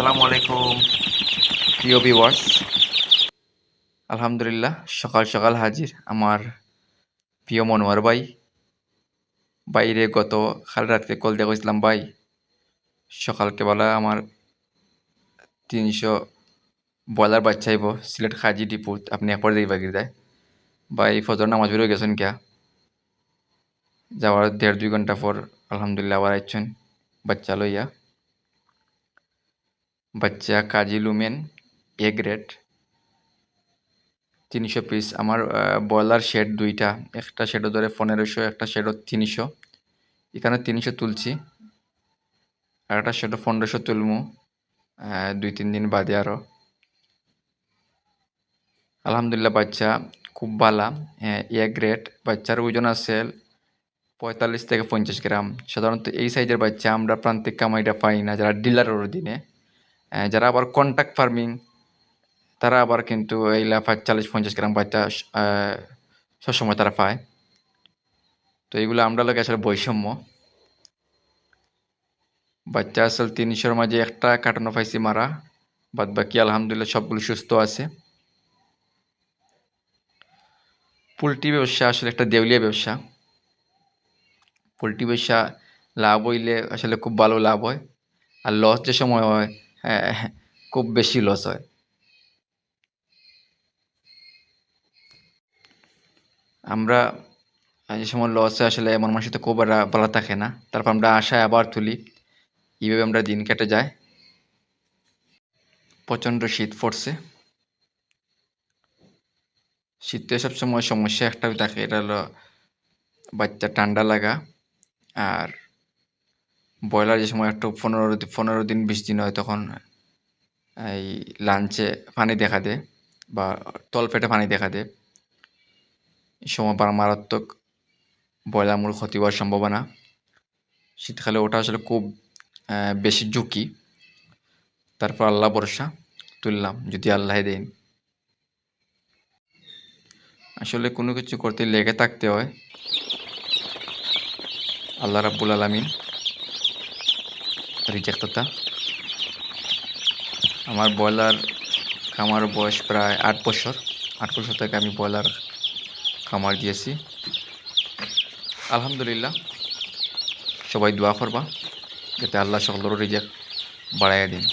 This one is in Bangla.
আসসালামু আলাইকুম। প্রিয় ভিউয়ার্স আলহামদুলিল্লাহ, সকাল সকাল হাজির আমার প্রিয় মনোয়ার ভাই। বাইরে গত কাল রাত্রে কল দিয়ে গেছিলাম ভাই, সকালকে বেলা আমার তিনশো বয়লার বাচ্চা আইব, সিলেট খাজি ডিপুত আপনি একবার যাইবা গিয়ে যায়। ভাই, ফজর নামাজ বেরো গেছেন কিয়া? যাওয়ার দেড় দুই ঘণ্টা পর আলহামদুলিল্লাহ আবার আইছেন, বাচ্চা লইয়া। বাচ্চা কাজী লুমেন এ গ্রেড তিনশো পিস আমার ব্রয়লার শেড দুইটা একটা শেডও ধরে পনেরোশো একটা শেডও তিনশো। এখানে তিনশো তুলছি আর একটা শেডও পনেরোশো তুলমু দুই তিন দিন বাদে আরও আলহামদুলিল্লাহ বাচ্চা খুব বালা এ গ্রেড বাচ্চার ওজন আছে পঁয়তাল্লিশ থেকে পঞ্চাশ গ্রাম। সাধারণত এই সাইজের বাচ্চা আমরা প্রান্তিক কামাইটা পাই না যারা ডিলারের আহ, যারা আবার কন্ট্রাক্ট ফার্মিং তারা আবার কিন্তু এই লাফা চাল্লিশ পঞ্চাশ গ্রাম বাচ্চা সবসময় তারা পায়। তো এইগুলো আমরা লোক আসলে বৈষম্য। বাচ্চা আসলে তিনশোর মাঝে একটা কাটানো পাইছি মারা বাদ বাকি আলহামদুলিল্লাহ সবগুলো সুস্থ আছে। পোলট্রি ব্যবসা আসলে একটা দেউলিয়া ব্যবসা। পোলট্রি ব্যবসা লাভ হইলে আসলে খুব ভালো লাভ হয়। আর লস যে সময় হ্যাঁ, খুব বেশি লস হয়। আমরা যে সময় লসে আসলে এমন মানুষের তো খুব একটা ভালো থাকে না। তারপর আমরা আশায় আবার তুলি এইভাবে আমরা দিন কেটে যায়। প্রচণ্ড শীত পড়ছে। শীতে সবসময় সমস্যা একটাই থাকে, এটা হলো বাচ্চা ঠান্ডা লাগা, আর ব্রয়লার যে সময় একটু পনেরো পনেরো দিন, বিশ দিন হয় তখন এই লাঞ্চে পানি দেখা দেয় বা তল পেটে পানি দেখা দেয়। সময় মারাত্মক ব্রয়লার মূল ক্ষতি হওয়ার সম্ভাবনা। শীতকালে ওটা আসলে খুব বেশি ঝুঁকি। তারপর আল্লাহ ভরসা, তুললাম, যদি আল্লাহ দেন। আসলে কোনো কিছু করতে লেগে থাকতে হয়। আল্লাহ রাব্বুল আলামিন রিজেক্টতা আমার ব্রয়লার খামার বয়স প্রায় আট বছর। আট বছর থেকে আমি ব্রয়লার খামার দিয়েছি। আলহামদুলিল্লাহ, সবাই দোয়া করবা, যাতে আল্লাহ সকলেরও রিজেক্ট বাড়াইয়া দিন।